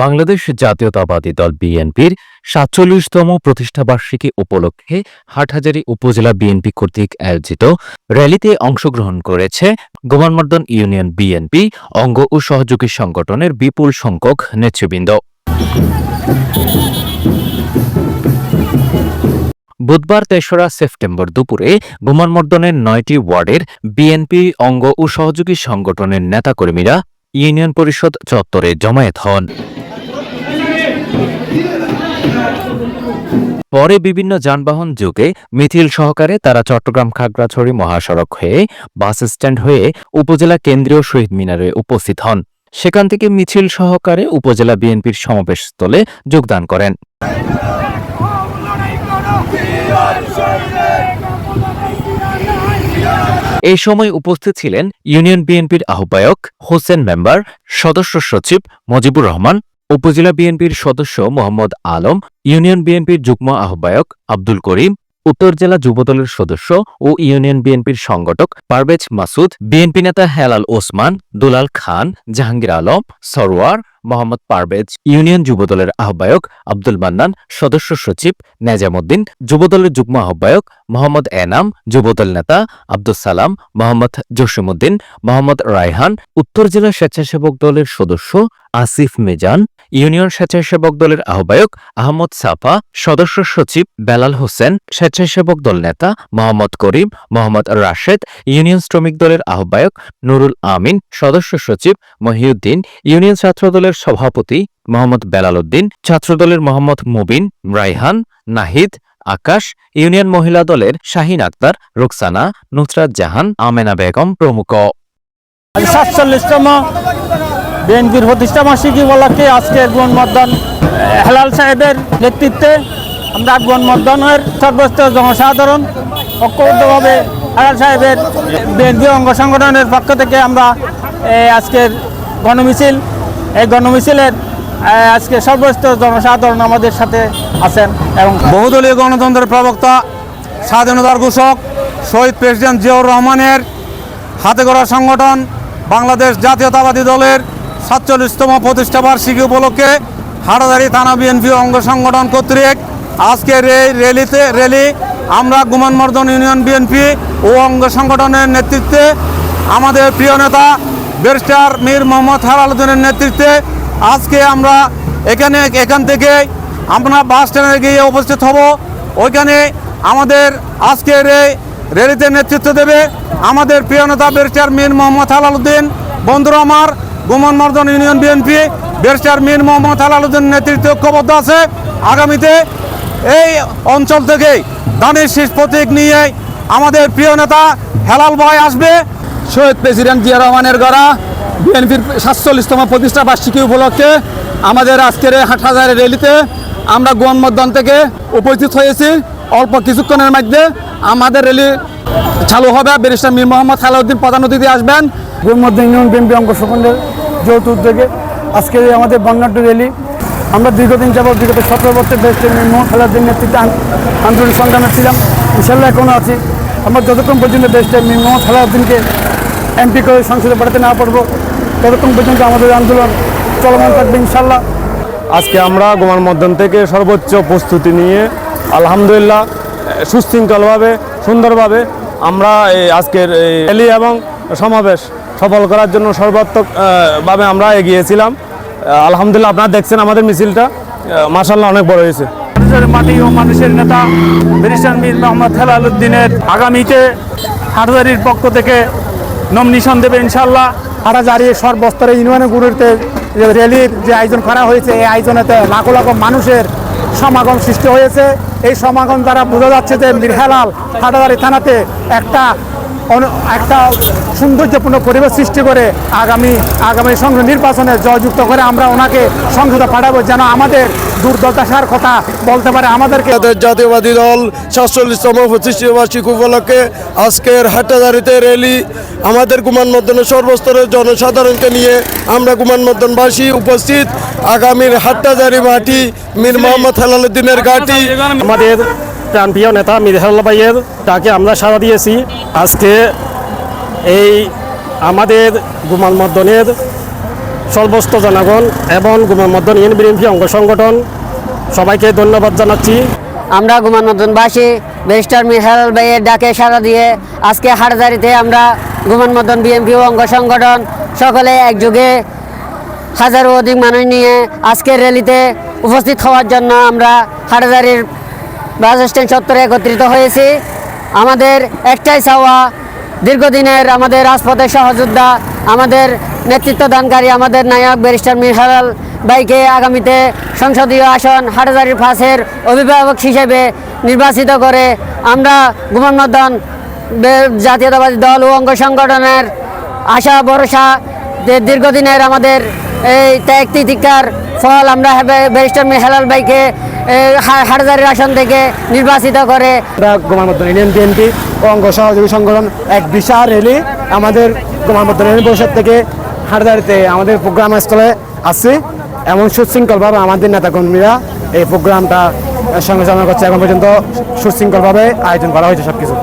বাংলাদেশ জাতীয়তাবাদী দল বিএনপির সাতচল্লিশতম প্রতিষ্ঠাবার্ষিকী উপলক্ষে হাটহাজারী উপজেলা বিএনপি কর্তৃক আয়োজিত র্যালিতে অংশগ্রহণ করেছে গোমানমর্দন ইউনিয়ন বিএনপি অঙ্গ ও সহযোগী সংগঠনের বিপুল সংখ্যক নেতৃবৃন্দ। বুধবার তেসরা সেপ্টেম্বর দুপুরে গোমানমর্দনের নয়টি ওয়ার্ডের বিএনপি অঙ্গ ও সহযোগী সংগঠনের নেতাকর্মীরা ইউনিয়ন পরিষদ চত্বরে জমায়েত হন। পরে বিভিন্ন যানবাহন যুগে মিছিল সহকারে তারা চট্টগ্রাম খাগড়াছড়ি মহাসড়ক হয়ে বাস স্ট্যান্ড হয়ে উপজেলা কেন্দ্রীয় শহীদ মিনারে উপস্থিত হন। সেখান থেকে মিছিল সহকারে উপজেলা বিএনপির সমাবেশস্থলে যোগদান করেন। এই সময় উপস্থিত ছিলেন ইউনিয়ন বিএনপির আহ্বায়ক, হোসেন মেম্বার, সদস্য সচিব মজিবুর রহমান, উপজেলা বিএনপির সদস্য মোহাম্মদ আলম, ইউনিয়ন বিএনপির যুগ্ম আহ্বায়ক আব্দুল করিম, উত্তর জেলা যুবদলের সদস্য ও ইউনিয়ন বিএনপির সংগঠক পারভেজ মাসুদ, বিএনপি নেতা হেলাল ওসমান, দুলাল খান, জাহাঙ্গীর আলম সরওয়ার মোহাম্মদ পারভেজ, ইউনিয়ন যুবদলের আহ্বায়ক আব্দুল মান্নান, সদস্য সচিব নেজামুদ্দিন, যুবদলের যুগ্ম আহ্বায়ক মোহাম্মদ এনাম, যুবদল নেতা আব্দুল সালাম, মোহাম্মদ জসিমুদ্দিন মোহাম্মদ রায়হান, উত্তর জেলা স্বেচ্ছাসেবক দলের সদস্য আসিফ মিজান, ইউনিয়ন স্বেচ্ছাসেবক দলের আহ্বায়ক আহমদ সাফা, সদস্য সচিব বেলাল হোসেন, স্বেচ্ছাসেবক দল নেতা মোহাম্মদ করিম, মোহাম্মদ রাশেদ, ইউনিয়ন শ্রমিক দলের আহ্বায়ক নুরুল আমিন, সদস্য সচিব মহিউদ্দিন, ইউনিয়ন ছাত্র দলের সভাপতি মোহাম্মদ বেলাল উদ্দিন, ছাত্রদলের মোহাম্মদ মুবিন রাইহান নাহিদ, আকাশ, ইউনিয়ন মহিলা দলের শাহিন আক্তার, রুকসানা, নুসরাত জাহান, আমেনা বেগম প্রমুখ। বিএনপির প্রতিষ্ঠা বার্ষিকী উপলক্ষে আজকে গণমর্দন হেলাল সাহেবের নেতৃত্বে আমরা গণমর্দনের সর্বস্ত জনসাধারণ ঐক্যবদ্ধভাবে হেলাল সাহেবের বিএনপি অঙ্গ সংগঠনের পক্ষ থেকে আমরা আজকের গণমিছিল এই গণমিছিলের আজকে সর্বস্ত জনসাধারণ আমাদের সাথে আছেন এবং বহুদলীয় গণতন্ত্রের প্রবক্তা, স্বাধীনতার ঘোষক, শহীদ প্রেসিডেন্ট জিয়াউর রহমানের হাতে গড়া সংগঠন, বাংলাদেশ জাতীয়তাবাদী দলের সাতচল্লিশতম প্রতিষ্ঠা বার্ষিকী উপলক্ষে হাটাদারি থানা বিএনপি অঙ্গ সংগঠন কর্তৃক আজকের এই র্যালিতে র্যালি আমরা গুমানমর্দন ইউনিয়ন বিএনপি ও অঙ্গ সংগঠনের নেতৃত্বে আমাদের প্রিয় নেতা ব্যারিস্টার মীর মোহাম্মদ হালালুদ্দিনের নেতৃত্বে আজকে আমরা এখানে, এখান থেকে আমরা বাস স্ট্যান্ডে গিয়ে উপস্থিত হব। ওইখানে আমাদের আজকের এই র্যালিতে নেতৃত্ব দেবে আমাদের প্রিয় নেতা ব্যারিস্টার মীর মোহাম্মদ হালালুদ্দিন বন্ধুরা আমার, Guman Mardan union BNP, barrister Mir Mohammad Halaluddin নেতৃত্বে ঐক্যবদ্ধ আছে। আগামীতে এই অঞ্চল থেকে দানের শীষ প্রতীক নিয়ে আমাদের প্রিয় নেতা হেলাল ভাই আসবে। শহীদ প্রেসিডেন্ট জিয়া রহমানের গড়া, বিএনপির সাতচল্লিশতম প্রতিষ্ঠা বার্ষিকী উপলক্ষে আমাদের আজকের হাটহাজারের র্যালিতে আমরা গোয়ানমদ্দন থেকে উপস্থিত হয়েছি। অল্প কিছুক্ষণের মধ্যে আমাদের র্যালি চালু হবে। ব্যারিস্টার মীর মোহাম্মদ খালাউদ্দিন প্রধান অতিথি আসবেন। গণমর্দন ইউনিয়ন বিএনপি অঙ্গ সংগঠনের যৌথ উদ্যোগে আজকের আমাদের বর্ণাঢ্য র্যালি। আমরা দীর্ঘদিন যাবত বিগত সতেরো বছর দেশে মোহাম্মদ খালাউদ্দিন নেতৃত্বে আন- আন্দোলন সংগ্রামে ছিলাম। ইনশাল্লাহ এখনও আছি। আমরা যতক্ষণ পর্যন্ত দেশটা মোহাম্মদ খালাউদ্দিনকে এমপি করে সংসদে পাঠাতে না পারব ততক্ষণ পর্যন্ত আমাদের আন্দোলন চলমান থাকবে ইনশাল্লাহ আজকে আমরা গোমান মধ্যম থেকে সর্বোচ্চ প্রস্তুতি নিয়ে আলহামদুলিল্লাহ সুশৃঙ্খলভাবে সুন্দরভাবে আমরা এই আজকের এই র্যালি এবং সমাবেশ সফল করার জন্য সর্বাত্মকভাবে আমরা এগিয়েছিলাম। আলহামদুলিল্লাহ আপনারা দেখছেন আমাদের মিছিলটা। মাসাল্লাহ অনেক বড় হয়েছে। মাটি ও মানুষের নেতা ব্যারিস্টার মীর মোহাম্মদ হেলাল উদ্দিনের আগামীতে হাটদারির পক্ষ থেকে নমিনেশন দেবে ইনশাল্লাহ হাটাজারি সর্বস্তরে ইউনিয়নের গুরুতে র্যালির যে আয়োজন করা হয়েছে, এই আয়োজনেতে লাখো লাখো মানুষের সমাগম সৃষ্টি হয়েছে। এই সমাগম দ্বারা বোঝা যাচ্ছে যে মিরহেলাল হাটাজারি থানাতে একটা একটা সৌন্দর্যপূর্ণ পরিবেশ সৃষ্টি করে আগামী আগামী সংসদ নির্বাচনে জয়যুক্ত করে আমরা ওনাকে সংসদে পাঠাবো যেন আমাদের দুর্দশার কথা বলতে পারে আমাদেরকে। আমাদের জাতীয়বাদী দল সাতচল্লিশতম প্রতিষ্ঠা বার্ষিক উপলক্ষে আজকের হাট্টাদারিতে র্যালি আমাদের কুমান মর্দনের সর্বস্তরের জনসাধারণকে নিয়ে আমরা মর্দনবাসী উপস্থিত। আগামীর হাট্টাজারি মাটি মীর মোহাম্মদ হেলালুদ্দিনের ঘাটি। আমাদের প্রাণপ্রিয় নেতা মির হেলাল ভাইয়ের, তাকে আমরা সাড়া দিয়েছি। আজকে এই আমাদের গুমান মর্দনের সর্বস্ত জনগণ এবং গুমান মর্দন ইউনিয়ন বিএনপি অঙ্গ সংগঠন, সবাইকে ধন্যবাদ জানাচ্ছি। আমরা গুমানমদনবাসী ব্যারিস্টার মিহাল ভাইয়ের ডাকে সাড়া দিয়ে আজকে হাটদারিতে আমরা গুমানমদন বিএনপি অঙ্গ সংগঠন সকলে একযোগে হাজারো অধিক মানুষ নিয়ে আজকের র্যালিতে উপস্থিত হওয়ার জন্য আমরা হাটদারির বাস স্ট্যান্ড চত্বরে একত্রিত হয়েছি। আমাদের একটাই চাওয়া, দীর্ঘদিনের আমাদের রাজপথের সহযোদ্ধা, আমাদের নেতৃত্ব দানকারী, আমাদের নায়ক ব্যারিস্টার মিহাল ভাইকে আগামীতে সংসদীয় আসন হাটহাজারির ফাঁসের অভিভাবক হিসেবে নির্বাচিত করে আমরা গুমানমদন জাতীয়তাবাদী দল ও অঙ্গ সংগঠনের আশা, ভরসা যে দীর্ঘদিনের আমাদের এই ত্যাগ তিতিকার ফল আমরা ব্যারিস্টার মেহালাল ভাইকে হাটহাজারির আসন থেকে নির্বাচিত করে। বিএনপি অঙ্গ সহযোগী সংগঠন এক বিশাল র্যালি আমাদের ইউনিয়ন পরিষদ থেকে হাটজারিতে আমাদের প্রোগ্রাম স্থলে আসছে। এমন সুশৃঙ্খলভাবে আমাদের নেতা নেতাকর্মীরা এই প্রোগ্রামটা সঙ্গে করছে। এখন পর্যন্ত সুশৃঙ্খলভাবে আয়োজন করা হয়েছে সব কিছু